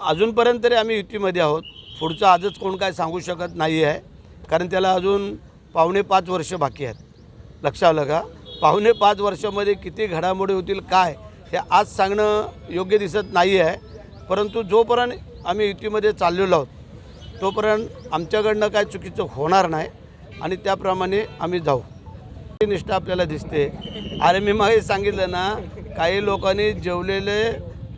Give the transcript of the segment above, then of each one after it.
अजूनपर्यंत तरी आम्ही युतीमध्ये आहोत. पुढचं आजच कोण काय सांगू शकत नाही आहे कारण त्याला अजून पावणे पाच वर्ष बाकी आहेत. लक्षात आलं का पावणे पाच वर्षामध्ये किती घडामोडी होतील काय हे आज सांगणं योग्य दिसत नाही आहे परंतु जोपर्यंत आम्ही युतीमध्ये चाललेलो आहोत तोपर्यंत आमच्याकडनं काय चुकीचं होणार नाही आणि त्याप्रमाणे आम्ही जाऊ. निष्ठा आपल्याला दिसते. अरे मी मागे सांगितलं ना काही लोकांनी जेवलेले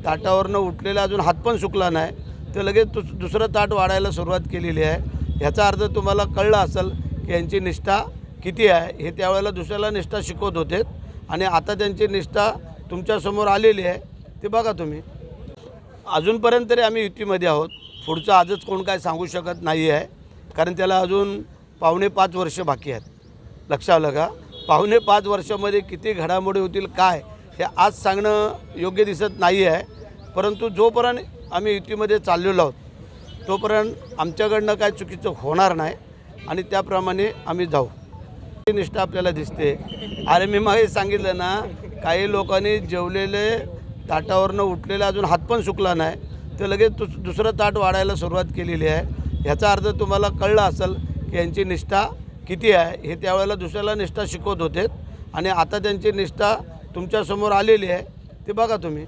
ताटावरनं उठलेला अजून हात पण सुकला नाही. तर लगेच दुस दुसरं ताट वाढायला सुरुवात केलेली आहे. ह्याचा अर्थ तुम्हाला कळलं असेल की यांची निष्ठा किती आहे. हे त्यावेळेला दुसऱ्याला निष्ठा शिकवत होते. आणि आता त्यांची निष्ठा तुमच्यासमोर आलेली आहे. ते बघा तुम्ही. अजूनपर्यंत तरी आम्ही युतीमध्ये आहोत. पुढचं आजच कोण काय सांगू शकत नाही आहे. कारण त्याला अजून पावणे पाच वर्ष बाकी आहेत. लक्षात आलं का पावणे पाच वर्षामध्ये किती घडामोडी होतील काय? हे आज सांगणं योग्य दिसत नाही आहे. परंतु जोपर्यंत आम्ही युतीमध्ये चाललेलो आहोत तोपर्यंत आमच्याकडनं काय चुकीचं होणार नाही आणि त्याप्रमाणे आम्ही जाऊ. ही निष्ठा आपल्याला दिसते. अरे मी मागे सांगितलं ना काही लोकांनी जेवलेले ताटावरनं उठलेला अजून हात पण सुकला नाही. तर लगेच दुस दुसरं ताट वाढायला सुरुवात केलेली आहे. ह्याचा अर्थ तुम्हाला कळलं असेल की यांची निष्ठा किती आहे. हे त्यावेळेला दुसऱ्याला निष्ठा शिकवत होते. आणि आता त्यांची निष्ठा तुमच्यासमोर आलेली आहे ते बघा तुम्ही.